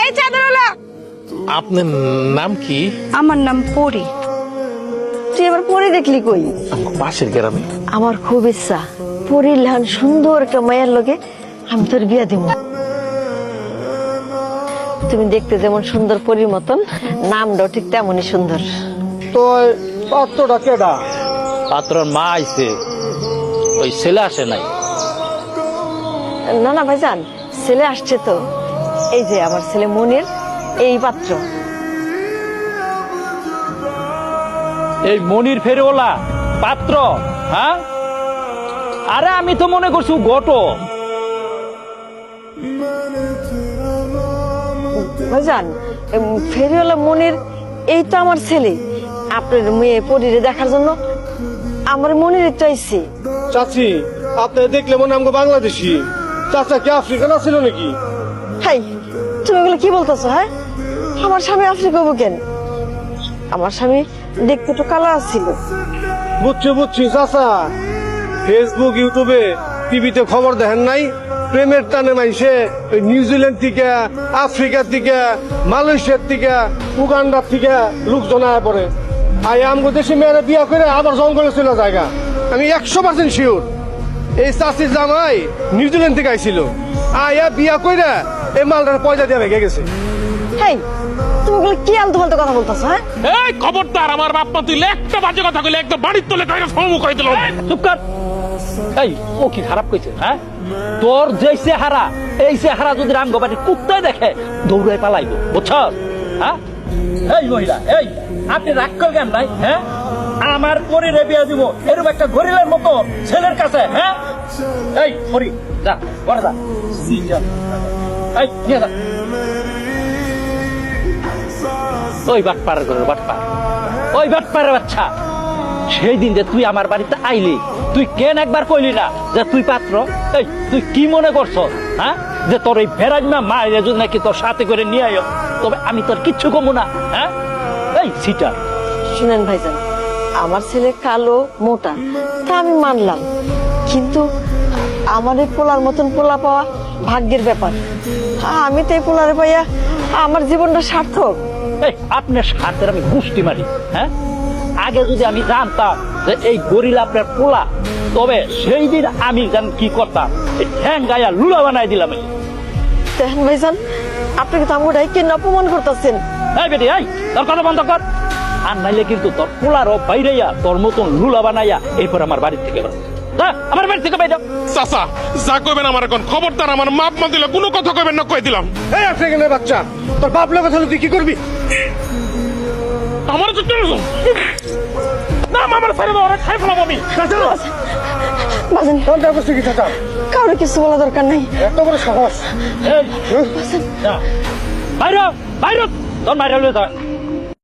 এই চাদরওয়ালা। আপনার নাম কি? আমার নাম পরি। তুই এবার পরি দেখলি কই? পাশের গ্রামে। আমার খুব ইচ্ছা। পরির লাহান সুন্দর একটা মায়ের লগে আমি তোর বিয়া দিব। তুমি দেখতে যেমন সুন্দর পরির মতন নামটাও ঠিক তেমনই সুন্দর। তো পাত্রটা কেডা? পাত্রর মা আইছে। ওই ছেলে আসে নাই। না না ভাইজান ছেলে আসছে তো। এই যে আমার ছেলে মনির এই পাত্র। এই মনির ফেরিওলা পাত্র হ্যাঁ? আরে আমি তো মনে করছি গট ভাইজান এম, ফেরিওয়ালা মনির এই তো আমার ছেলে। আপনার মেয়ে পরিরে দেখার জন্য আমার মনির চাইছে চাচি আপনি দেখলে মনে আমাকে বাংলাদেশি। চাচা কি আফ্রিকান ছিল নাকি? হাই তুমি এগুলো কি বলতেছো হ্যাঁ? আমার স্বামী আফ্রিকা কেন আমার স্বামী দেখতে তো কালা ছিল বুঝছি বুঝছি চাচা। ফেসবুক ইউটিউবে টিভিতে খবর দেখেন নাই? প্রেমের টানে মাইসে ওই নিউজিল্যান্ড থেকে আফ্রিকা থেকে মালয়েশিয়ার থেকে উগান্ডার থেকে লোকজন আয় পড়ে। আই আমগো দেশে মেয়েরা বিয়া করে আবার জঙ্গলে চলে জায়গা আমি একশো পার্সেন্ট শিওর এই চাষির জামাই নিউজিল্যান্ড থেকে আইছিল। আয়া বিয়া কইরা এই মালটার পয়সা দিয়ে ভেঙে গেছে। হাই তুমি কি আলতু ফালতু কথা বলতেছো হ্যাঁ? এই খবরদার আমার বাপ মা তুই একটা বাজে কথা কইলে একদম বাড়ির তোলে কাইরা সমু করে দিল। চুপ কর। এই ও কি খারাপ কইছে হ্যাঁ? তোর যে চেহারা এই চেহারা যদি কুত্তায় দেখে দৌড়ায় পালাইব বুঝছ হ্যাঁ? এই মহিলা এই আপনি রাগ করবেন নাই হ্যাঁ? আমার পরিরে বিয়ে দিব এরকম একটা গরিবের মতো ছেলের কাছে হ্যাঁ? এই হরি যা ঘরে যা। এই, নিয়ে যা। ওই বাটপার করে বাটপার। ওই বাটপারের বাচ্চা। সেই দিন যে তুই আমার বাড়িতে আইলি, তুই কেন একবার কইলি না যে তুই পাত্র? এই, তুই কি মনে করছ হ্যাঁ? যে তোর এই ভেরাজমা মায়ের যদি নাকি তোর সাথে করে নিয়ে আয়? তবে আমি তোর কিচ্ছু কমু না হ্যাঁ? এই, সিটার। শুনেন ভাইজান আমার ছেলে কালো মোটা তা আমি মানলাম। কিন্তু আমার এই পোলার মতন পোলা পাওয়া ভাগ্যের ব্যাপার। আমি তো এই পোলারে পাইয়া আমার জীবনটা সার্থক। এই আপনার সাথের আমি গুষ্টি মারি হ্যাঁ? আগে যদি আমি জানতাম যে এই গরিলা আপনার পোলা তবে সেই দিন আমি জান কি করতাম ঠ্যাং গায়া লুলা বানাই দিলাম। দেখেন ভাইজান আপনাকে তো আমার কেন অপমান করতেছেন। এই বেটি এই তোর কথা বন্ধ কর। আর নাইলে কিন্তু তোর পোলারও বাইরেয়া তোর মতন লুলা বানাইয়া এরপর আমার বাড়ি থেকে আমার বাড়ি থেকে বাইরে চাচা যা কইবেন আমার এখন খবরদার আমার মাপ মা দিলে কোনো কথা কইবেন না কই দিলাম। এই আফ্রিকানের বাচ্চা। তোর বাপ লোক তাহলে তুই কি করবি? আমার তো টেনে না আমার ছেড়ে দাও ওরা খাই ফেলাম আমি। বাজান কোনটা করছিস কি চাচা? কারোর কিছু বলা দরকার নাই। এত বড় সাহস। বাইরে বাইরে তোর মাইরে লয়ে যা।